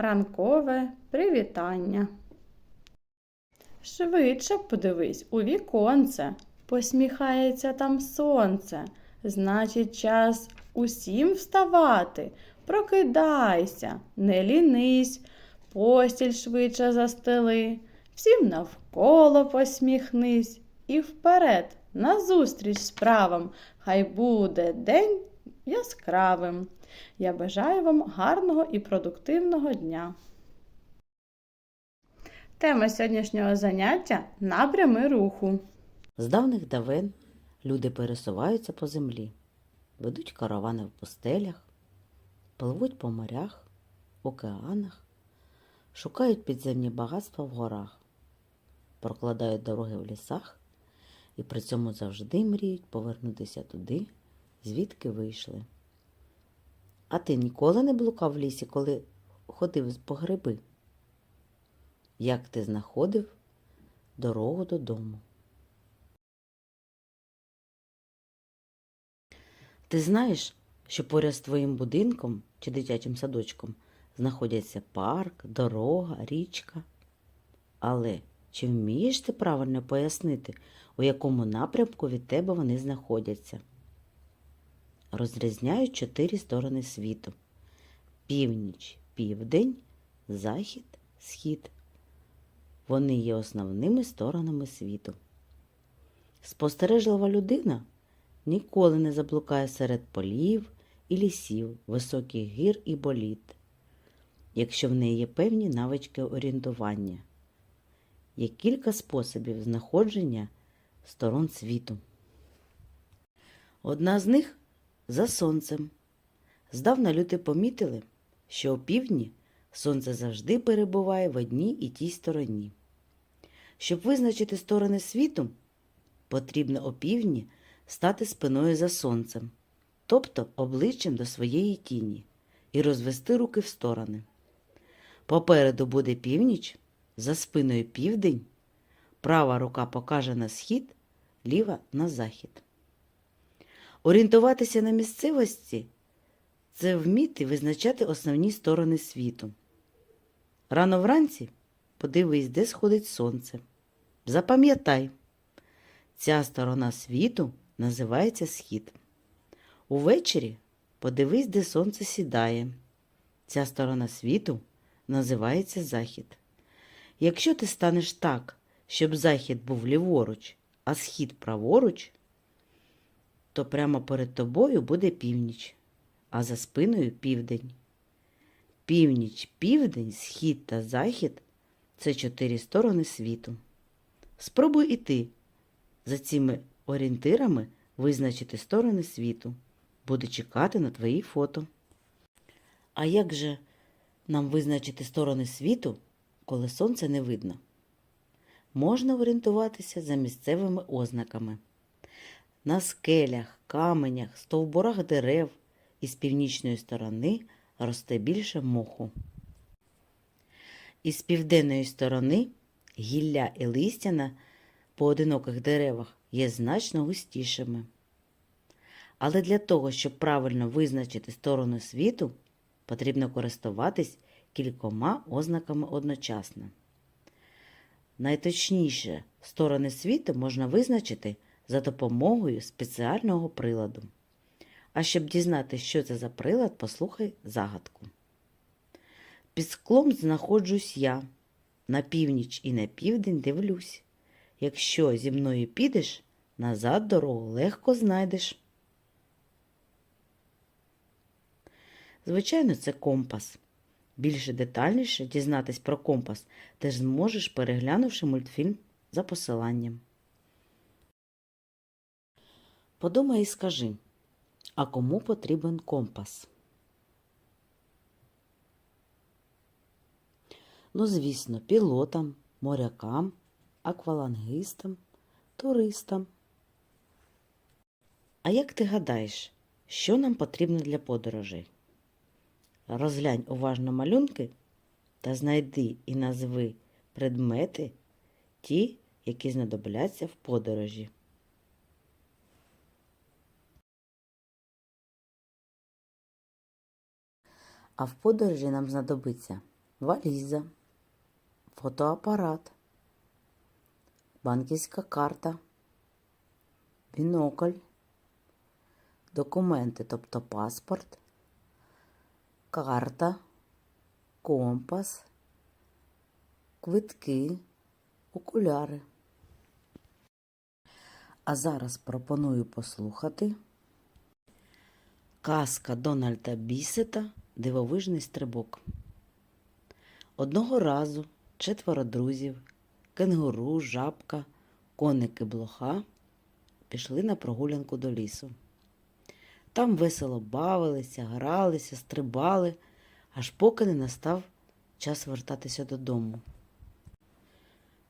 ранкове привітання. Швидше подивись у віконце, посміхається там сонце. Значить, час усім вставати. Прокидайся, не лінись, постіль швидше застели, всім навколо посміхнись і вперед, назустріч справам, хай буде день яскравим. Я бажаю вам гарного і продуктивного дня. Тема сьогоднішнього заняття напрями руху. З давних давен люди пересуваються по землі, ведуть каравани в пустелях, пливуть по морях, океанах, шукають підземні багатства в горах, прокладають дороги в лісах і при цьому завжди мріють повернутися туди, звідки вийшли. А ти ніколи не блукав в лісі, коли ходив по гриби? Як ти знаходив дорогу додому? Ти знаєш, що поряд з твоїм будинком чи дитячим садочком знаходяться парк, дорога, річка. Але чи вмієш ти правильно пояснити, у якому напрямку від тебе вони знаходяться? Розрізняють чотири сторони світу: північ, південь, захід, схід. Вони є основними сторонами світу. Спостережлива людина ніколи не заблукає серед полів і лісів, високих гір і боліт, якщо в неї є певні навички орієнтування. Є кілька способів знаходження сторон світу. Одна з них за сонцем. Здавна люди помітили, що опівдні сонце завжди перебуває в одній і тій стороні. Щоб визначити сторони світу, потрібно опівдні стати спиною за сонцем, тобто обличчям до своєї тіні, і розвести руки в сторони. Попереду буде північ, за спиною південь, права рука покаже на схід, ліва на захід. Орієнтуватися на місцевості це вміти визначати основні сторони світу. Рано вранці подивись, де сходить сонце. Запам'ятай, ця сторона світу називається схід. Увечері подивись, де сонце сідає. Ця сторона світу називається захід. Якщо ти станеш так, щоб захід був ліворуч, а схід праворуч, то прямо перед тобою буде північ, а за спиною південь. Північ, південь, схід та захід це чотири сторони світу. Спробуй і ти за цими орієнтирами визначити сторони світу. Буду чекати на твої фото. А як же нам визначити сторони світу, коли сонце не видно? Можна орієнтуватися за місцевими ознаками. На скелях, каменях, стовбурах дерев із північної сторони росте більше моху. Із південної сторони гілля і листя на поодиноких деревах є значно густішими. Але для того, щоб правильно визначити сторону світу, потрібно користуватись кількома ознаками одночасно. Найточніше сторони світу можна визначити за допомогою спеціального приладу. А щоб дізнатися, що це за прилад, послухай загадку. Під склом знаходжусь я, на північ і на південь дивлюсь. Якщо зі мною підеш, назад дорогу легко знайдеш. Звичайно, це компас. Більше детальніше дізнатись про компас ти ж зможеш, переглянувши мультфільм за посиланням. Подумай і скажи, а кому потрібен компас? Ну, звісно, пілотам, морякам, аквалангистам, туристам. А як ти гадаєш, що нам потрібно для подорожей? Розглянь уважно малюнки та знайди і назви предмети, ті, які знадобляться в подорожі. А в подорожі нам знадобиться валіза, фотоапарат, банківська карта, бінокль, документи, тобто паспорт, карта, компас, квитки, окуляри. А зараз пропоную послухати казка Дональда Бісета Дивовижний стрибок. Одного разу четверо друзів, кенгуру, жабка, коник і блоха пішли на прогулянку до лісу. Там весело бавилися, гралися, стрибали, аж поки не настав час вертатися додому.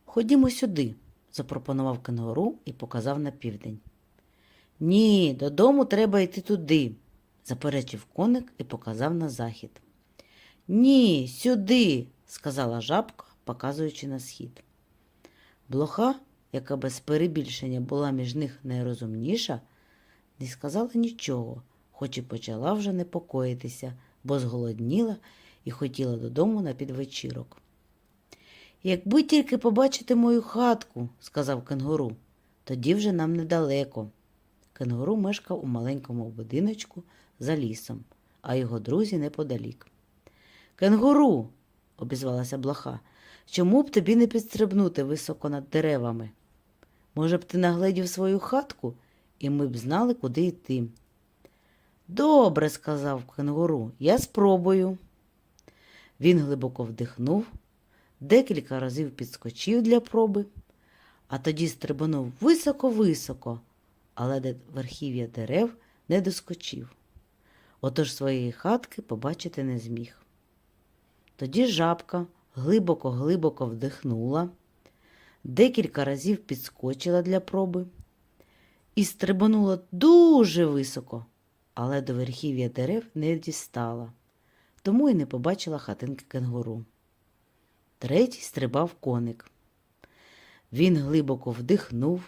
Ходімо сюди, запропонував кенгуру і показав на південь. Ні, додому треба йти туди, заперечив коник і показав на захід. Ні, сюди, сказала жабка, показуючи на схід. Блоха, яка без перебільшення була між них найрозумніша, не сказала нічого, хоч і почала вже непокоїтися, бо зголодніла і хотіла додому на підвечірок. Якби тільки побачити мою хатку, сказав кенгуру, тоді вже нам недалеко. Кенгуру мешкав у маленькому будиночку за лісом, а його друзі неподалік. Кенгуру, обізвалася блоха, чому б тобі не підстрибнути високо над деревами? Може б ти нагледів свою хатку, і ми б знали, куди йти. Добре, сказав кенгуру, я спробую. Він глибоко вдихнув, декілька разів підскочив для проби, а тоді стрибанув високо-високо, але до верхів'я дерев не доскочив. Отож своєї хатки побачити не зміг. Тоді жабка глибоко-глибоко вдихнула, декілька разів підскочила для проби і стрибанула дуже високо, але до верхів'я дерев не дістала, тому й не побачила хатинки кенгуру. Третій стрибав коник. Він глибоко вдихнув,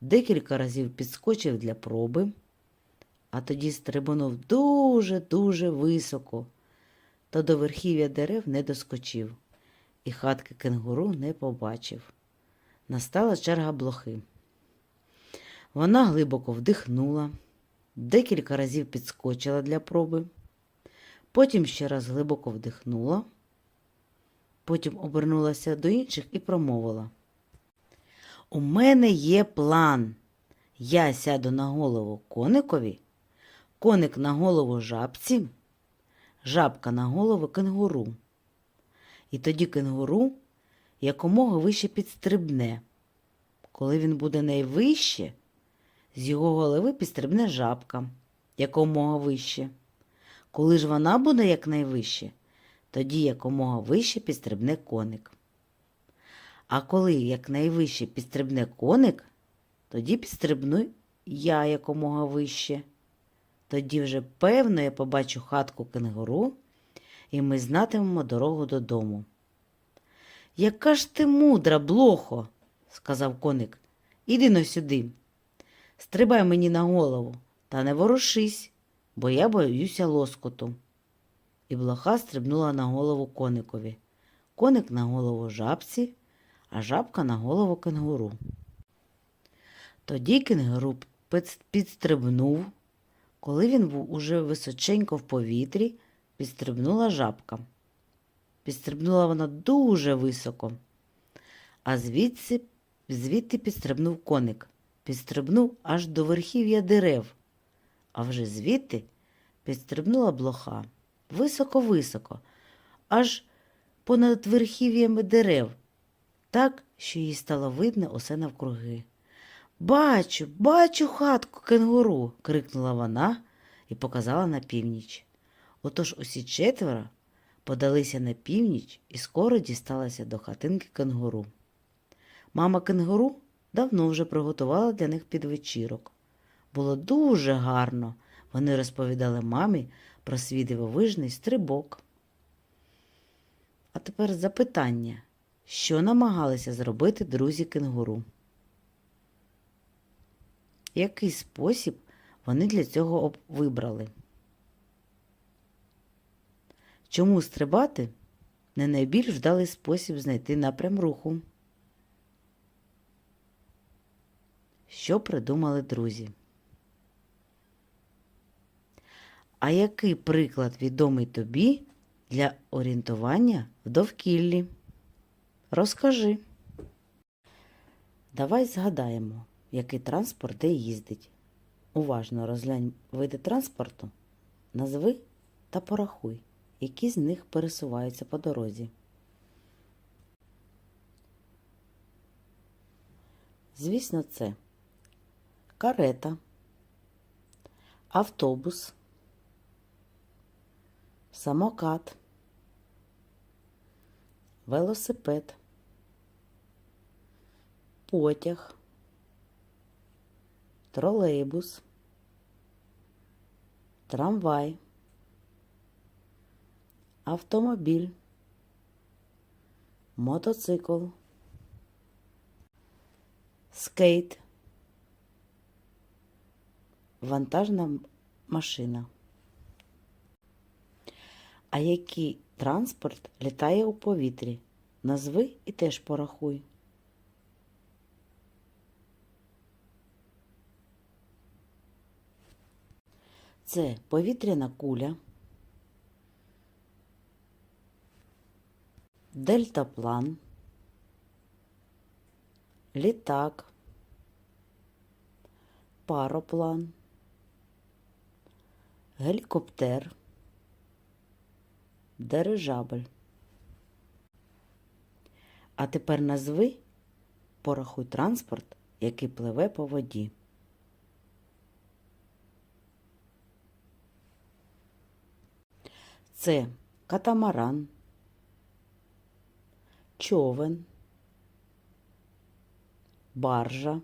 декілька разів підскочив для проби, а тоді стрибанув дуже-дуже високо, та до верхів'я дерев не доскочив, і хатки кенгуру не побачив. Настала черга блохи. Вона глибоко вдихнула, декілька разів підскочила для проби, потім ще раз глибоко вдихнула, потім обернулася до інших і промовила. У мене є план. Я сяду на голову коникові, коник на голову жабці, жабка на голову кенгуру. І тоді кенгуру якомога вище підстрибне. Коли він буде найвище, з його голови підстрибне жабка якомога вище. Коли ж вона буде якнайвище, тоді якомога вище підстрибне коник. А коли якнайвище підстрибне коник, тоді підстрибну я якомога вище. Тоді вже певно я побачу хатку кенгуру, і ми знатимемо дорогу додому. Яка ж ти мудра, блохо, сказав коник. Іди но сюди. Стрибай мені на голову, та не ворушись, бо я боюся лоскоту. І блоха стрибнула на голову коникові, коник на голову жабці, а жабка на голову кенгуру. Тоді кенгуру підстрибнув. Коли він був уже височенько в повітрі, підстрибнула жабка. Підстрибнула вона дуже високо, а звідси, звідти підстрибнув коник. Підстрибнув аж до верхів'я дерев, а вже звідти підстрибнула блоха високо-високо, аж понад верхів'ями дерев, так, що їй стало видно усе навкруги. Бачу, бачу хатку кенгуру. крикнула вона і показала на північ. Отож усі четверо подалися на північ і скоро дісталися до хатинки кенгуру. Мама кенгуру давно вже приготувала для них підвечірок. Було дуже гарно. Вони розповідали мамі про свій дивовижний стрибок. А тепер запитання, що намагалися зробити друзі кенгуру? Який спосіб вони для цього вибрали? Чому стрибати не найбільш вдалий спосіб знайти напрям руху. Що придумали друзі? А який приклад відомий тобі для орієнтування в довкіллі? Розкажи. Давай згадаємо, який транспорт де їздить. Уважно розглянь види транспорту, назви та порахуй, які з них пересуваються по дорозі. Звісно, це карета, автобус, самокат, велосипед, потяг, тролейбус, трамвай, автомобіль, мотоцикл, скейт, вантажна машина. А який транспорт літає у повітрі? Назви і теж порахуй. Це повітряна куля, дельтаплан, літак, пароплан, гелікоптер, дирижабль. А тепер назви, порахуй транспорт, який пливе по воді. Це катамаран, човен, баржа,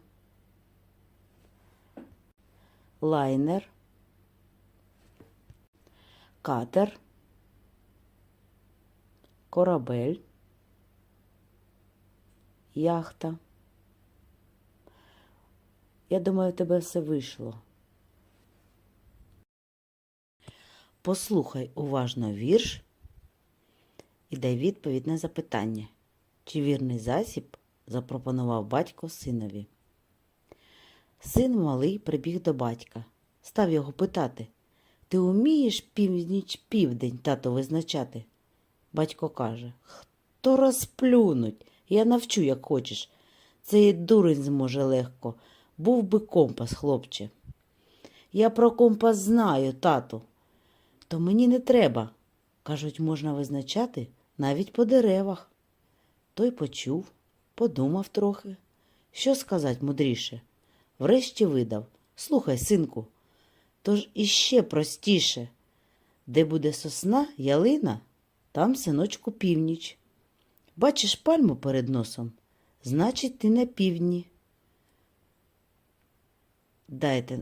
лайнер, катер, корабель, яхта. Я думаю, у тебе все вийшло. Послухай уважно вірш і дай відповідь на запитання, чи вірний засіб запропонував батько синові. Син малий прибіг до батька, став його питати Ти умієш північ південь тато визначати? Батько каже Хто розплюнуть, я навчу, як хочеш. Цей дурень зможе легко, був би компас, хлопче. Я про компас знаю, тату. То мені не треба. Кажуть, можна визначати навіть по деревах. Той почув, подумав трохи. Що сказать мудріше? Врешті видав Слухай, синку, то ж іще простіше. Де буде сосна, ялина, там, синочку, північ. Бачиш пальму перед носом? Значить, ти на півдні. Дайте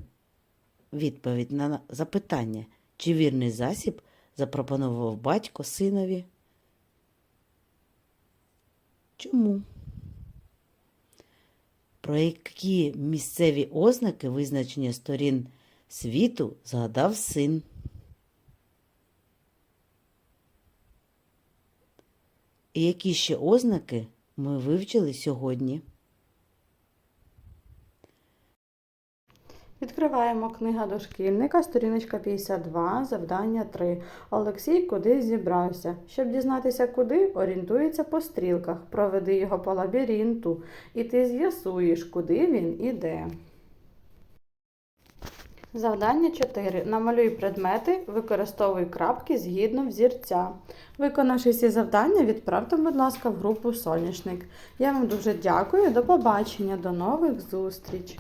відповідь на запитання, чи вірний засіб запропонував батько синові. Чому? Про які місцеві ознаки визначення сторін світу згадав син. І які ще ознаки ми вивчили сьогодні? Відкриваємо книга дошкільника, сторіночка 52, завдання 3. Олексій кудись зібрався. Щоб дізнатися куди, орієнтується по стрілках. Проведи його по лабіринту, і ти з'ясуєш, куди він іде. Завдання 4. Намалюй предмети, використовуй крапки згідно взірця. Виконавши всі завдання, відправте, будь ласка, в групу Соняшник. Я вам дуже дякую. До побачення, до нових зустріч!